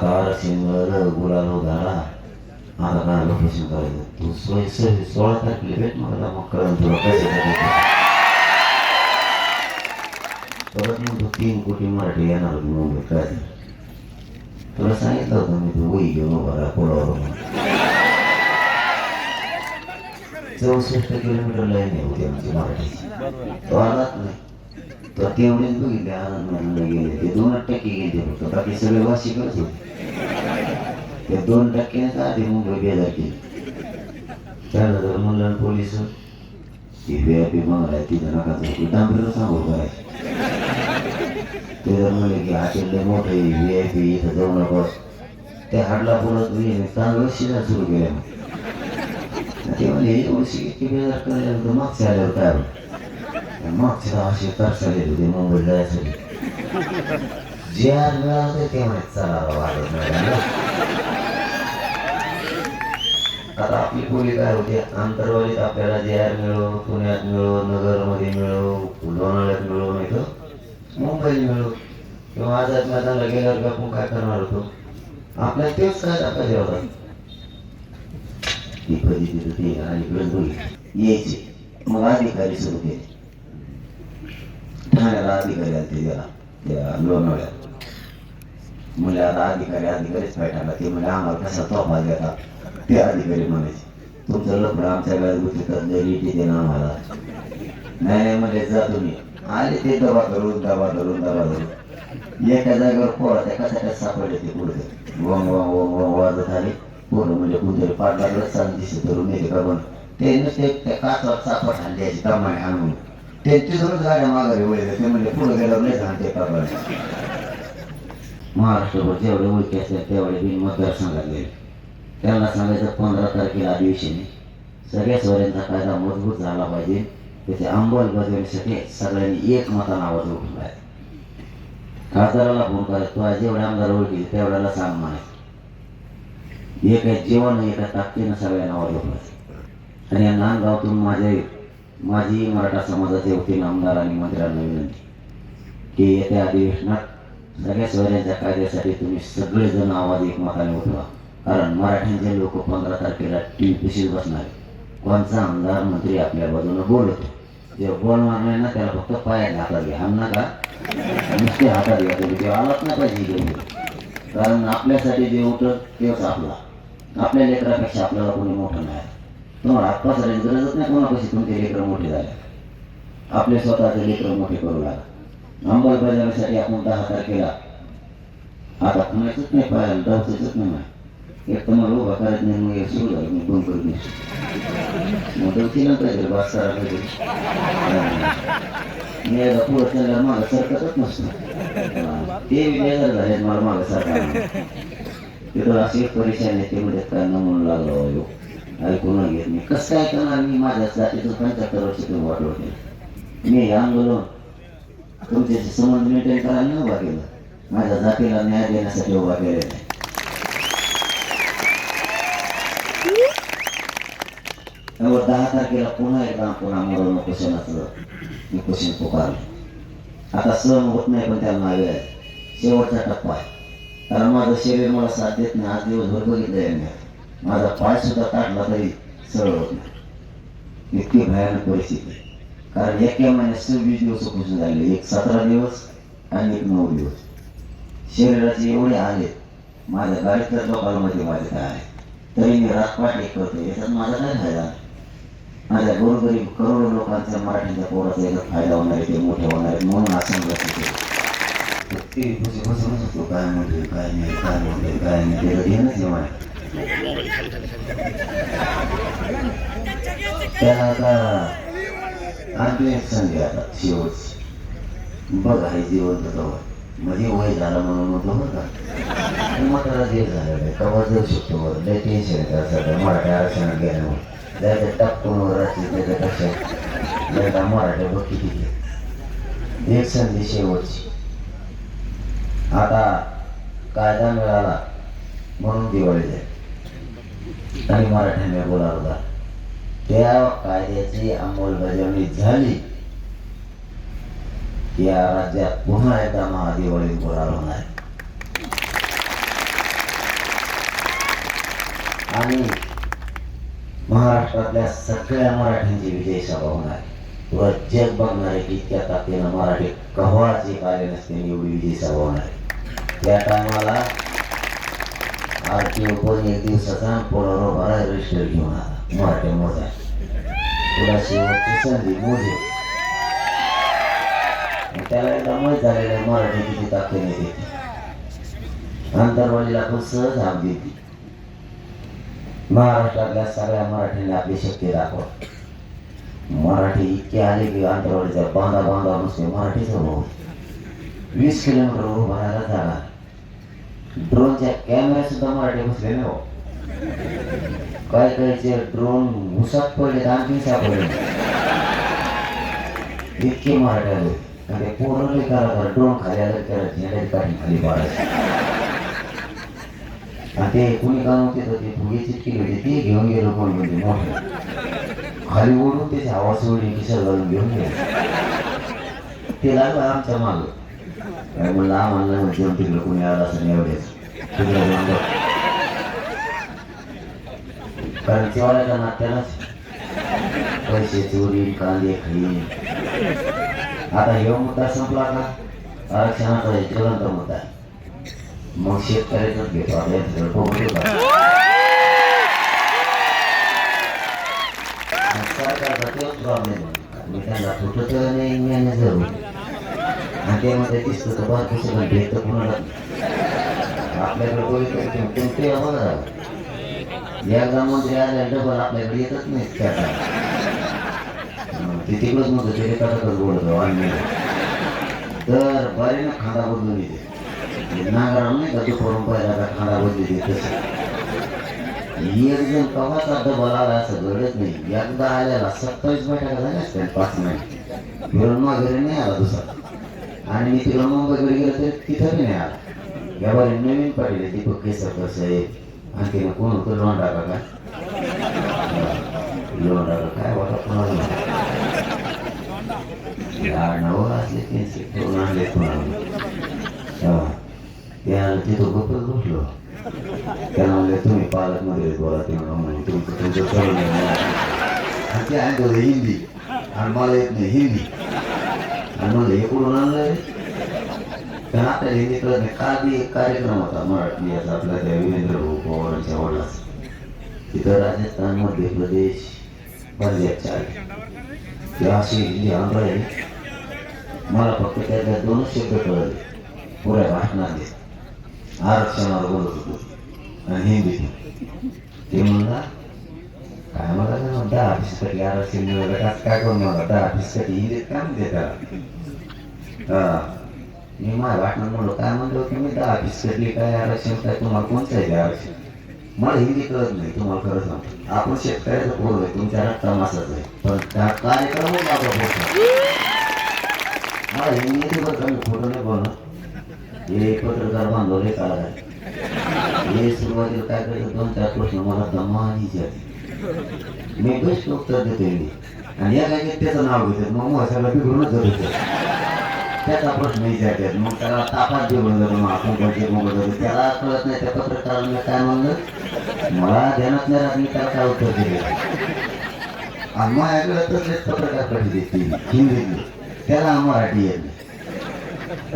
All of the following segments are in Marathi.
आता आरक्षण मिळालं गुलाल झाला आता काय लोकेशन करायचं तू सोय सोय सोळा तारखेला भेट मला मग कळून तुला कसं करायचं परत मग तू तीन कोटी मराठी येणार होती मुंबईत काय झालं? तुला सांगितलं होतं मी तू वही घेऊन उभा राहा पुलावर म्हणून. चौसष्ट किलोमीटर लाईन आहे होती आमची मराठीची तो आलाच नाही तर तेवढेच बघितले आनंद गेले ते दोनच टक्के गेले फक्त बाकी सगळे वाशिकच होते ते दोन टक्क्यानेच आधी मुंबई बेजार केली त्याला जर म्हणलं पोलीस ती व्यापी आय आहे तिथं नका जाऊ डांबरीला सांगू करायचं ते जर म्हणले की हॉटेल मोठे व्ही आय पी इथं जाऊ नको ते हाडला बोलत मी चांगलं शिजा सुरू केल्या मग ते म्हणजे वर्षी किती बेजार करायला तर मागच्या आल्यावर काय मागच्या असे तरसाले होती मुंबईला जायसाठी जे आज मिळालं ते म्हणे चला बाबा आता आपली बोली काय होती आंतरवालीत आपल्याला जे आर मिळो पुण्यात मिळो नगरमध्ये मिळो लोणावळ्यात मिळो नाही तर मुंबईत मिळो किंवा आझाद मैदानला गेल्यावर आपण काय करणार होतो आपल्याला तेच काय दाखवायचे होता ती कधी तिथं ते आणि इकडे यायचे मग अधिकारी सुरू केले ठाण्याला अधिकारी आले त्याला त्या लोणावळ्यात म्हणजे आता अधिकारी अधिकारीच पाहिजे ते म्हणजे आम्हाला कसा तोफा देतात ते अधिकारी म्हणायचे तुमचं लफडं आमच्या वेळेस गोष्टी तर जरी तिथे ना आम्हाला नाही नाही म्हणजे जा तुम्ही आले ते दबा धरून दबा धरून दबा धरून एका जागेवर पोळा त्या कसा सापडले ते पुढे वंग वंग वंग वंग वाजत आले पोरं म्हणजे कुठे पाठ लागलं चांगली दिसत धरून नेले का पण ते नुसते त्या काचावर सापड आणली याची कमाने आणून ते तिथूनच गाड्या माघारी वळले ते म्हणजे पुढे गेल्यावर नाही सांगते का महाराष्ट्रभर जेवढे ओळखी असतात तेवढे बिन मतदारसंघात गेले त्यांना सांगायचं पंधरा तारखेला अधिवेशन सगळ्या स्वरांचा कायदा मजबूत झाला पाहिजे त्याची अंमलबजावणीसाठी सगळ्यांनी एक मतानं आवाज उठून आहे खासदाराला फोन करायचं तो जेवढे आमदार ओळखी तेवढ्याला सांग म्हणायचं एका जेवण एका ताकदीनं सगळ्यांना आवाज उठवायचा आणि या नांदगावातून माझे माझी मराठा समाजाच्या वतीनं आमदार आणि मंत्र्यांना विनंती. की येत्या अधिवेशनात सगळ्या स्वरांच्या कायद्यासाठी तुम्ही सगळेजण आवाज एकमताने उठवा. कारण मराठ्यांचे लोक पंधरा तारखेला टी व्ही पिशीच बसणार कोणचा आमदार मंत्री आपल्या बाजूने बोलतो? जे बोल मारणार ना त्याला फक्त पायात हातात घ्या. आम नका. नुसते हातात घ्या तुम्ही. तेव्हा आलाच नाही पाहिजे कारण आपल्यासाठी जे उठत तेच आपला. आपल्या लेकरापेक्षा आपल्याला कोणी मोठं नाही. तुम्हाला हातपासाची गरजच नाही कोणापाशी तुमचे लेकरं मोठे झाले. आपले स्वतःचे लेकरं मोठे करू लागा अंमलबजावणीसाठी आपण दहा तारखेला आता कुणाचंच नाही पाहायला डावचंच नाही एक तर मला उभा करत नाही मग सुरू झालं मी बंद करून देतो. मग डवची पाहिजे बास करा पाहिजे मी एकदा पुढं त्याला मागं सरकतच नसतो. ते बेजार झाले मला मागं सरकार तिथं अशी एक परेशान आहे ते म्हणजे काय म्हणून लागलो ऐकून घेत नाही कसं काय करणार? मी माझ्या जातीचं पंच्याहत्तर वर्ष तुम्ही वाटलं मी आंदोलन तुमच्याशी संबंध मेंटेन करायला उभा केला. माझ्या जातीला न्याय देण्यासाठी उभा केलेला आहे. त्यावर दहा तारखेला पुन्हा एकदा आपण क्वेश्चनाचं मी क्वेश्चन पुकारलं. आता सहन होत नाही पण त्याला नावे आहे. शेवटचा टप्पा आहे. कारण माझं शरीर मला साथ देत नाही. आज दिवसभर बघितलं यांनी. माझा पाय सुद्धा काढला तरी सरळ होत नाही. इतकी भयानक परिस्थिती आहे. कारण एका महिन्यात सव्वीस दिवस उपोषण झाले. एक सतरा दिवस आणि एक नऊ दिवस. शरीराचे एवढे आले माझ्या गाडीतल्या लोकांमध्ये माझे काय आहे? तरी मी रातपाट एक करतो. याच्यात माझा काय फायदा? माझ्या गोरगरीब करोडो लोकांचा मराठीच्या पोराचा याचा फायदा होणार आहे ते मोठे होणार आहे म्हणून असं केलं. ते होतो काय म्हणजे काय नाही काय म्हणते काय नाही त्याला घेणंच आहे त्याला आता आणखी एक संधी आता शेवट बघ आहे जिवंत तर म्हणजे वय झालं म्हणून होतं बरं का. म्हातारा जे झालेलं आहे तेव्हा जाऊ शकतो बरं. लय टेन्शन येतं सगळं. मराठी आरक्षणात गेल्यामुळे. जायचं टाकून राहते त्याच्यापेक्षा जायचा मराठी बघ किती ते. एक संधी शेवटची. आता कायदा मिळाला म्हणून दिवाळी जाईल आणि मराठ्याने बोलावला त्या कायद्याची अंमलबजावणी झाली? या राज्यात पुन्हा एकदा महादिवाळी बोलावणार आणि महाराष्ट्रातल्या सगळ्या मराठ्यांची विजय सभा होणार व जग बघणारे की इतक्या ताकदीनं मराठी कव्हाच एक आले नसते एवढी विजय सभा होणार त्या टायमाला आरटीओ पण एक दिवसाचा पोळावर भरा रजिस्टर घेऊन आला. मराठी मोजा तुला शेवटची संधी मोजे त्याला एकदा माहीत झालेलं आहे मराठी किती ताकदीने देते. आंतरवालीला पण सहज हाक देते. महाराष्ट्रातल्या सगळ्या मराठीने आपली शक्ती दाखव. मराठी इतके आले की आंतरवाडीचा बांधा बांधा नुसते मराठीच उभं वीस किलोमीटर उभं झाला ड्रोनच्या कॅमेरा सुद्धा मराठी बसले ना हो. काय करायचे ड्रोन उसात पडले आणखी सापडले. इतके मराठी आले. आणि ते पोरं लई करा ड्रोन खाली आलं त्याला झेंड्याची काठी खाली पाडायचं. आणि ते कोणी काम होते तर ते फुगेची किलो होते ते घेऊन गेलो कोण म्हणजे मोठे. खाली ओढून त्याची आवाज सोडली किशोर घालून घेऊन गेलो. ते लागलं आमच्या मागं. काय म्हणलं आम्हाला म्हणजे तिकडे कोणी आलं असं एवढेच तिकडं जाऊन बघ. कारण तेवढ्या नात्यालाच पैसे चोरी कांदे खाई आता हे मुद्दा संपला का आरक्षणाचा हे ज्वलंत मुद्दा आहे मग शेतकऱ्याचाच घेतो आता यांच्याकडे बघू का सरकारचा तोच प्रॉब्लेम मी त्यांना फुटत नाही मी जरूर आणि ते मध्ये दिसतं तर बार आपल्याकडे कोणी करते तुमचे बघा एकदा मंत्री आल्या डबल आपल्याकडे येतच नाही त्याचा ते तिकडंच म्हणतो ते कटाकच बोलतो आणि तर बरे ना खांदा बदलून येते नांगरा नाही का करून पहिला का खांदा बदली देत तसं एक जण कवाचा डबल आला असं घडत नाही एकदा आलेला सत्तावीस बैठका झाल्या असत्या पाच महिने फिरून माघारी नाही आला दुसरा आणि मी तिकडं मुंबईकडे गेलो तर तिथं बी नाही आला यावर बारी नवीन पाटील आहे, दीपक केसरकर साहेब आणखी कोण होतं? लोंडा टाका लोंडा काय होता कोणाला नवं असले त्यांचे करून आणले कोणाला त्या तिथं गप्पच बसलो त्याला म्हणले तुम्ही पालकमध्ये बोला ते तुमचं तुमचं आणि ते हिंदी. आणि मला येत नाही हिंदी. म्हणलं हे कुठून आणलं रे आता हे हिंदी कळत नाही का बी एक कार्यक्रम होता मराठी याचा आपल्या त्या विवेंद्र भाऊ पवारांच्या वडिलाचा तिथं राजस्थान मध्य प्रदेश पंजाबच्या आले ते अशी हिंदी आणून आहे मला फक्त त्यातल्या दोनच शब्द कळले पुऱ्या भाषणात आरक्षणावर बोलत होतो आणि हिंदीत ते म्हणला काय मला काय म्हणता दहा ऑफिससाठी आरक्षण मिळवलं का काय करून मला दहा ऑफिससाठी हिंदीत काय काम त्याला हा मी माझ्या वाटणं म्हणलो काय म्हणलो की मी दहा ऑफिससाठी काय आरक्षण काय तुम्हाला कोणतं आहे ते आरक्षण मला हिंदी कळत नाही तुम्हाला खरं सांगतो आपण शेतकऱ्याचं पोर आहे तुमच्या रक्ता मासाचं आहे पण त्या कार्यक्रम आपला पोहोचला मला हिंदी येते मी खोटं नाही बोलणार हे पत्रकार बांधव आहे हे सुरुवातीला काय करायचं दोन चार प्रश्न मला दमानी बेस्ट उत्तर देते मी. आणि या काय त्याचं नाव घेतात. मग मग सगळं बिघडूनच जात होते. त्याचा प्रश्न विचारतात. मग त्याला तापात जेवण जातो मग आपण कोणते मग जातो त्याला कळत नाही. त्या पत्रकारांना काय म्हणलं? मला ध्यानात नाही राहत. मी त्याला काय उत्तर दिले? आणि माझ्याकडे तसलेच पत्रकार पाठी देते हिंदीतले. त्याला मराठी येत नाही.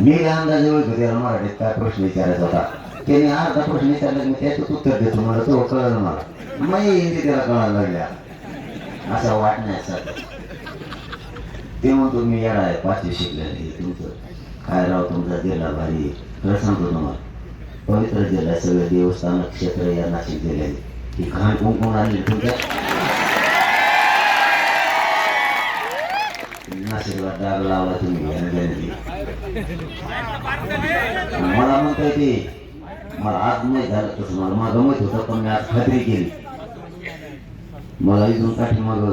मी अंदाजे ओळखतो त्याला मराठीत काय प्रश्न विचारायचा होता? त्याने अर्धा प्रश्न विचारला मी त्याच्यात उत्तर देतो मला तो कळलं मला. मग हिंदी त्याला कळायला लागल्या. नाही वाटण्यासाठी ते म्हणतो मी येणार आहे पाचशे शिकलेले तुमचं काय राव तुमचा जिल्हा भारी खरं सांगतो तुम्हाला पवित्र जिल्हा सगळे देवस्थान क्षेत्र या नाशिक जिल्ह्यात ही घाण कुंकून आली तुमच्या. नाशिकला डाग लावला तुम्ही मला म्हणताय ते मला आज माहीत झालं तसं. मला मागं माहीत होतं पण मी आज खात्री केली. मला इथून काठी मग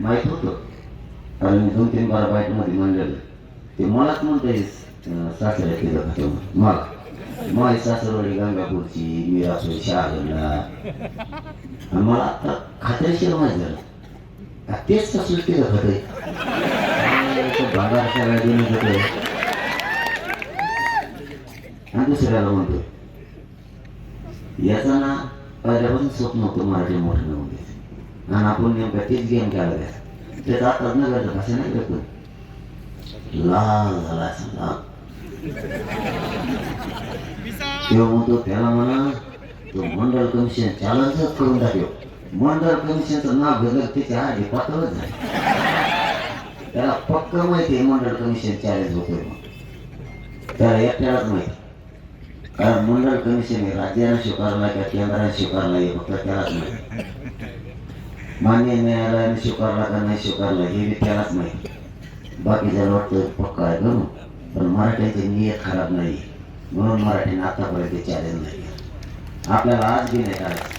माहीत होतं. कारण मी दोन तीन बारा बाईटमध्ये म्हणलेलं ते मलाच म्हणते सासऱ्या केलं का मग. माझी सासरवाडी गंगापूरची मी असो शहागडला आणि मला आता खात्रीशीर माहीत झालं. तेच सासू केलं खाते भागा सगळ्या देणं आणि दुसऱ्याला म्हणतो याचा ना पहिल्यापासून स्वप्न होतं मराठी मोठं मिळवून घ्यायचं. आणि आपण नेमका तेच गेम केला द्या ते आता न घडलं असं नाही भेटून लाल झाला असं लाल. तेव्हा म्हणतो त्याला म्हणा तो मंडळ कमिशन चॅलेंजच करून टाकलो. मंडळ कमिशनचं नाव घेतलं त्याच्या आधी पातळच झाली. त्याला पक्क माहिती आहे मंडळ कमिशन चॅलेंज होतोय मग त्याला एकट्यालाच माहिती. कारण मंडळ कमिशन हे स्वीकारला का केंद्राने स्वीकारला हे फक्त त्यालाच माहिती मान्य न्यायालयाने स्वीकारला का नाही स्वीकारला हे बी त्यालाच माहिती बाकीच्या वाटतं पक्का आहे करू पण मराठ्यांची नियत खराब नाही म्हणून मराठीने आतापर्यंत चॅलेंज नाही आपल्याला आज बी नाही करायचं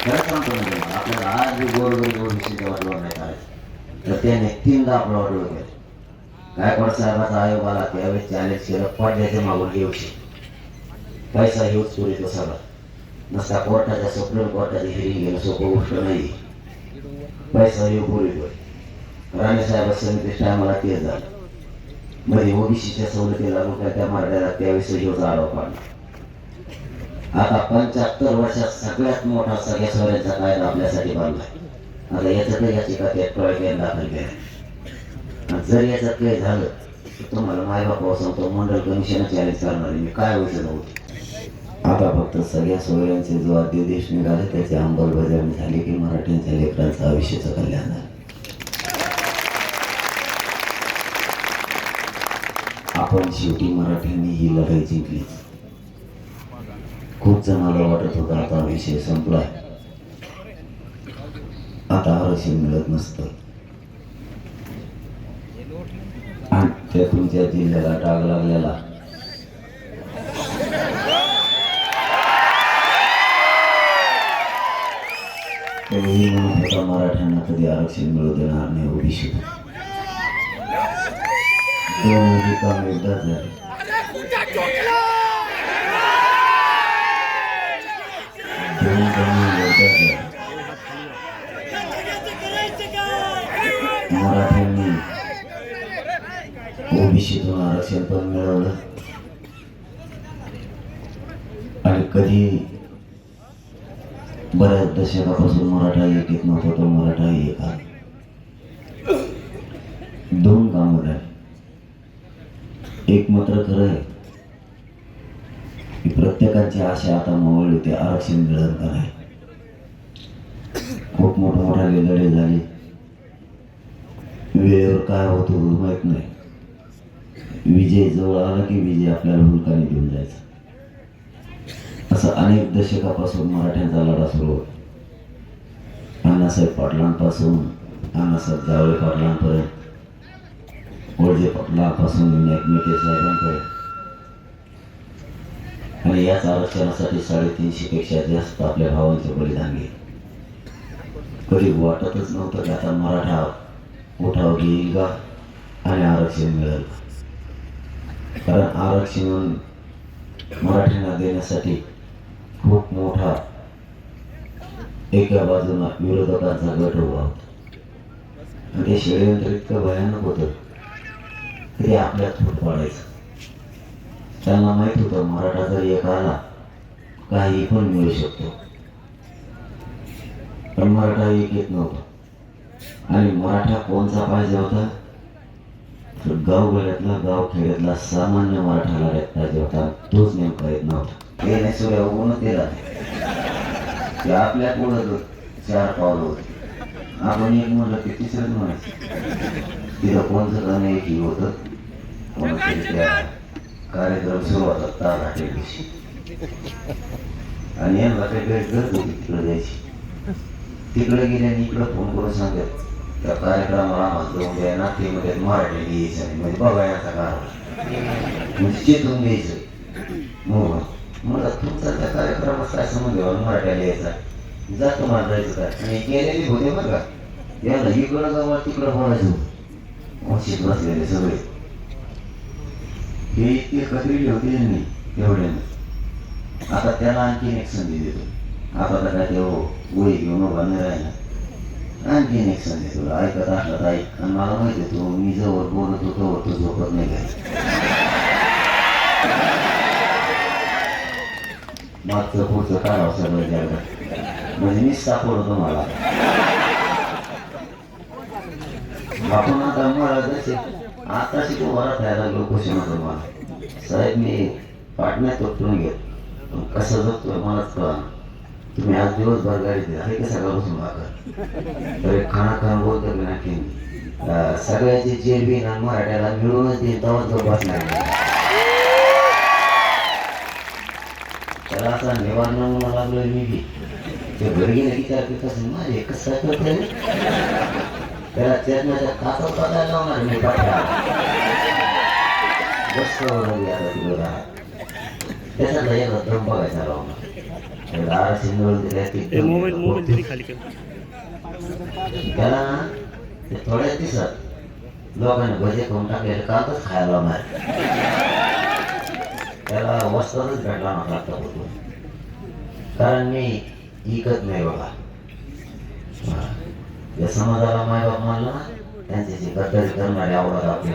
खरं सांगतो ना आपल्याला आज बी गोरगरीब ओबीसीच्या वाटवर नाही करायचं तर त्याने तीनदा आपलं वाटवर केलं गायकवाड साहेबाचा आयोग आला त्यावेळेस चॅलेंज केलं पडद्याचे मागून येऊशी पैसा हेच पुरेतो सगळा नसता कोर्टाच्या सुप्रीम कोर्टाच्या हिरिंग गेलं सोपं गोष्ट नाही पैसा येऊ पुरेतो राणे साहेब समिती टायमाला ते झालं मध्ये ओबीसीच्या सवलती लागू केल्या त्या मराठ्याला त्यावेळेस ह्योचा आरोप आला आता पंच्याहत्तर वर्षात सगळ्यात मोठा सगळ्या सोयऱ्यांचा कायदा आपल्यासाठी बांधलाय आता याच्यात याचिका त्या टोळक्याने दाखल केल्या आणि जर याच्यात काही झालं तर तुम्हाला मायबापावर सांगतो मंडळ कमिशन चॅलेंज करणार मी काय व्हायचं नव्हतं आता फक्त सगळ्या सोयऱ्यांचे जो अध्यादेश निघाले त्याची अंमलबजावणी झाली की मराठ्यांच्या लेकरांचं आयुष्याचं कल्याण झालं. आपण शेवटी मराठ्यांनी ही लढाई जिंकली. खूप जणाला वाटत होता आता विषय संपलाय. आता आरक्षण मिळत नसतं. आणि त्या तुमच्या जिल्ह्याला डाग लागलेला. तरीही म्हणत मराठ्यांना कधी आरक्षण मिळू देणार नाही ओबीसी दोन काम एकदाच झाले. मराठ्यांनी ओबीसीतून आरक्षण पण मिळवलं. आणि कधी बऱ्याच दशकापासून मराठा एक येत नव्हता तो मराठा एक आला दोन कामं आहे एक मात्र खरं आहे. की प्रत्येकाची आशा आता मोवळली होती आरक्षण मिळत का खूप खूप मोठ्या लढे झाले. वेळेवर काय होतो माहीत नाही. विजय जवळ आला की विजय आपल्याला हुलकाने घेऊन जायचा. असं अनेक दशकापासून मराठ्यांचा लढा सुरू होता. अण्णासाहेब पाटलांपासून अण्णासाहेब जावळे पाटलांपर्यंत ओळजे पाटलांपासून विनायक मेटे साहेबांपर्यंत. आणि याच आरक्षणासाठी साडेतीनशे पेक्षा जास्त आपल्या भावांचे बलिदान गेले. कधी वाटतच नव्हतं की आता मराठा उठाव घेईल का आणि आरक्षण मिळेल कारण आरक्षण मराठ्यांना देण्यासाठी खूप मोठा एका बाजूला विरोधकांचा गट उभा होता. आणि ते षडयंत्र इतकं भयानक होतं ते आपल्यात फूट पाडायचं. त्यांना माहीत होतं मराठा जर एक आला काही पण मिळू शकतो. पण मराठा एक येत नव्हता. आणि मराठा कोणचा पाहिजे होता? तर गावगड्यातला गाव खेड्यातला सामान्य मराठाला पाहिजे होता. तोच नेमका येत नव्हता. हे नाही उगून उगवून दिला ते आपल्या पुढं चार पावलं होते. आपण एक म्हणलं की तिसरंच म्हणायचं. तिथं कोणतं गाणं एक ही होतं? कोणातरी त्या कार्यक्रम सुरुवात होता तार दिवशी आणि यांना काही गैर गरज होती तिकडे जायची तिकडे गेल्याने इकडं फोन करून सांगत त्या कार्यक्रमाला आम्हाला जाऊन द्या नातेमध्ये मराठी यायचं नाही म्हणजे बघायचा कारण म्हणजे चेतून घ्यायचं. मग मला तुमचा त्या कार्यक्रमात काय संबंध आहे मराठ्याला यायचा जातो मला जायचं काय आणि गेलेले होते बरं का. याला इकडं जावं तिकडं बोलायचं वंशित बसलेले सगळे. हे इतके कत्रिले होते त्यांनी एवढ्यानं. आता त्याला आणखीन एक संधी देतो. आता तर काय ते हो, गोळी घेऊन उभा नाही राहिला. आणखीन एक संधी तुला ऐकत असला तर ऐक. आणि मला माहिती आहे मी जवळ बोलत होतो तो झोपत नाही. काय मागचं पुढचं काढावं सगळं जगात म्हणजे मी सापडतो तुम्हाला आपण आता मला जसे आता शिकू वरात यायला लागलो क्वेश्चन होतो मला साहेब मी पाटण्यात उठून घेत पण कसं जगतोय मलाच कळा तुम्ही आज दिवसभर गाडी दिली आहे कसं सकाळपासून भाकर अरे खाना खाना बोलतो की नाही अं, सगळ्याची जेबी ना मराठ्याला मिळूनच ते तवाच जो बसणार त्याला असा निवारण म्हणून लागलो मी बी ते घरी गेले की त्याला कसं माझे कसं काय करतोय रे? त्याला चेतनाच्या काचा बघायला लावणार मी पाठवा बस रवी आता तुला राहा त्याच्यातला एक दम बघायचा लावणार त्याला आरशी मिळून दिल्या की ए, मोबाईल मोबाईल तिने खाली कर त्याला ना ते थोड्या दिवसात लोकांनी भजे करून टाकलेले कालच खायला लावणार त्याला वस्त्रच भेटला नव्हता आतापर्यंत. कारण मी इकत नाही बघा. हा. या समाजाला मायबाप मानला ना त्यांच्याशी गद्दारी करणारे आवडत आपले.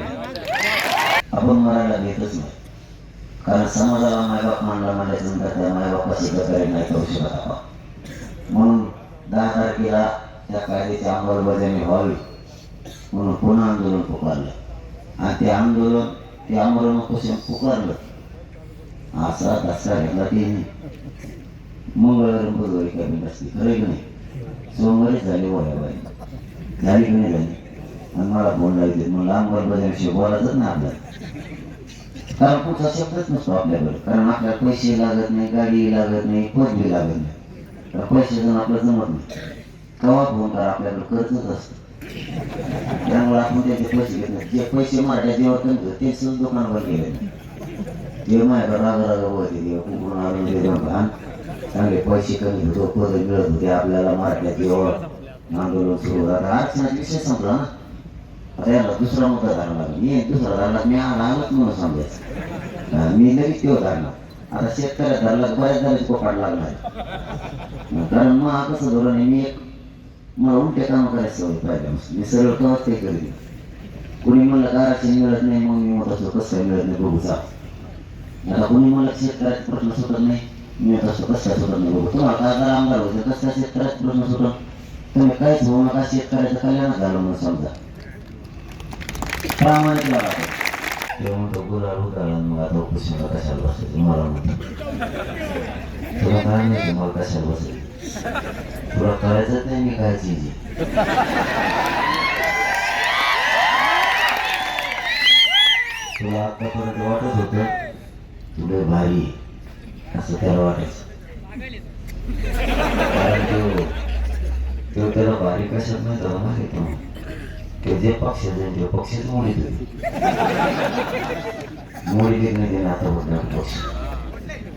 आपण मरायला घेतच नाही. कारण समाजाला मायबाप मानला मानायचं त्या मायबापाशी गद्दारी नाही करू शकत आपण. म्हणून दहा तारखेला त्या कायद्याची अंमलबजावणी व्हावी. म्हणून पुन्हा आंदोलन पुकारलं. आणि ते आंदोलन ते आंदोलन पुकारलं. असा तसा घेतला की मंगळवारी बुधवारी कमी नसते खरं की नाही? सोमवारीच झाले वयाबाई. झाली की नाही झाली? आणि मला फोन लावते मग अंमलबजावणीविषयी बोलायचंच ना आपल्याला. कारण कुठला शब्दच नसतो आपल्याकडे. कारण आपल्याला पैसे लागत नाही गाडी लागत नाही पदवी लागत नाही. तर पैसे जण आपलं जमत नाही. केव्हा फोन करा आपल्याकडे कर्जच असतं. त्यामुळे आपण त्याचे पैसे घेत नाही जे पैसे मराठ्या जेव्हा ते सुद्धा दुकानावर गेले नाही. ते माझ्याकडे रागा रागा होते ते. कुठून आलो ते का चांगले पैसे कमी होतो पद मिळत होते आपल्याला मराठ्यात जेव्हा आंदोलन सुरू होतं. आता आरक्षणाचा विषय संपला ना. आता याला दुसरा मुद्दा धरला लागला. मी दुसरा धरला मी आला आलाच म्हणून समजायचं हा, मी लगेच तो धरला. आता शेतकऱ्या धरला बऱ्याच जणांची पोकाट लागणार कारण मग कसं धोरण आहे मी एक मला उलटे काम करायचं सवय पाहिजे. मी सरळ कवच ते करेल कुणी म्हणलं का मिळत नाही मग मी मोठा असतो कसं मिळत नाही बघू जा. आता कोणी मला शेतकऱ्याचा प्रश्न सुटत नाही. मी म्हणत कसं काय सुटत नाही बघू तुम्हाला आमदार होते कसं काय शेतकऱ्याचा प्रश्न सुटत. तुम्ही काहीच होऊ नका शेतकऱ्याचं कल्याण झालं म्हणून समजा. प्रामाणिक लागा ते म्हणतो गुलाल उदाहरण मग आता उपोषणाला कशाला बसायचं? मला म्हणतो. तुला काय माहिती मला कशाला बसायचं? तुला करायचं नाही मी काय चीज तुला आतापर्यंत वाटत होतं तुला भारी असं त्याला वाटायचं. कारण तो तो त्याला भारी कशात नाही त्याला माहिती आहे ते जे पक्ष जाईल ते पक्षच मोडी होते मोडी देत नाही ते नातं होत नाही पक्ष.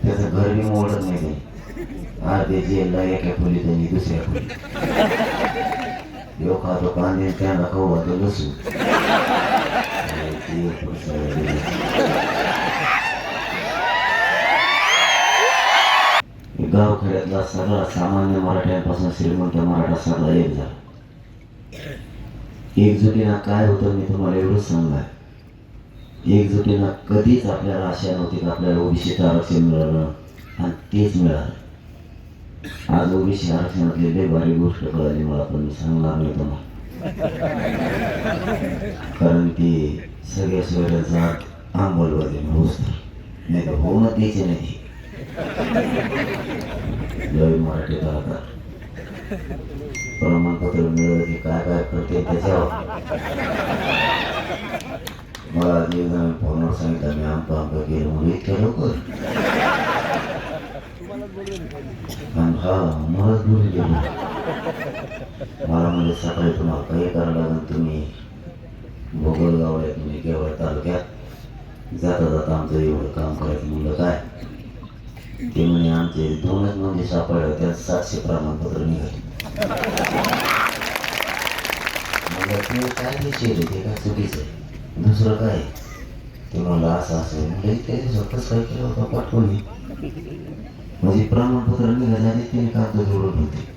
त्याचं घर बी मोडत नाही ते. अर्धे जेलला एका खोलीत आणि दुसऱ्या खोलीत. यो खातो कांदे त्यांना खाऊ घालतो लसू गावखेड्यातला सगळा सामान्य मराठ्यांपासून श्रीमंत मराठा सगळा एक झाला. एकजुटीनं काय होतं मी तुम्हाला एवढंच सांगणार. एकजुटीनं कधीच आपल्याला आशा नव्हती की आपल्याला ओबीसीचं आरक्षण मिळालं आणि तेच मिळालं. आज ओबीसी आरक्षणातली लई भारी गोष्ट कळाली मला पण मी सांगणार नाही तुम्हाला. कारण ती सगळ्या सोयऱ्याचा अंमलबजावणी होऊच नाही. तर होऊन तेच नाही. लई मराठी कलाकार प्रमाणपत्र मिळालं की काय काय करते त्याच्यावर मला जे फोनवर सांगितलं मी आमचं आमचं गेलो म्हणजे इतके लवकर हा मलाच बोलून गेलो. मला म्हणजे सकाळी तुम्हाला काही करावं लागेल तुम्ही भोगलगाव आहे तुम्ही केवळ तालुक्यात जाता जाता आमचं एवढं काम करायचं म्हणलं काय? ते म्हणे आमचे दोनच म्हणजे सापडले त्यात सातशे प्रमाणपत्र निघाले. म्हणलं काय विषय रे? ते काय चुकीचं आहे? दुसरं काय ते म्हणलं असं असं म्हणजे म्हणलं इतक्या दिवसात कसं काय केलं होतं पाठवून म्हणजे प्रमाणपत्र निघाले आणि त्याने कागद जोडत होते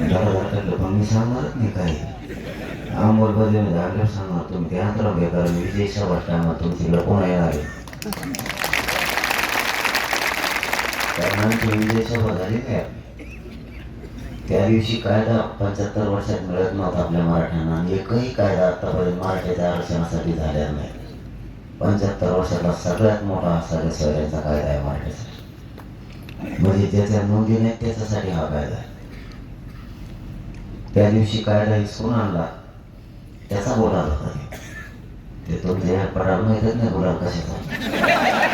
जरा वाटलं पण मी सांगणारच नाही काय अंमलबजावणी झाल्यावर सांगणार तुम्ही. ते अंतराव घ्या कारण विजय सभा टायमात तुमच्याकडे कोण येणार आहे? कारण आमची विजय सभा झाली काय? त्या दिवशी कायदा पंच्याहत्तर वर्षात मिळत नव्हता आपल्या मराठ्यांना. आणि एकही कायदा आतापर्यंत मराठ्याच्या आरक्षणासाठी झालेला नाही. पंच्याहत्तर वर्षातला सगळ्यात मोठा सगळ्या सोयऱ्यांचा कायदा आहे मराठ्याचा म्हणजे ज्याच्या नोंदी नाही त्याच्यासाठी हा कायदा आहे. त्या दिवशी कायदा हिसकून आणला. त्याचा बोला होता. ते. ते तुमचे पडाल माहितच नाही बोला कशाचा.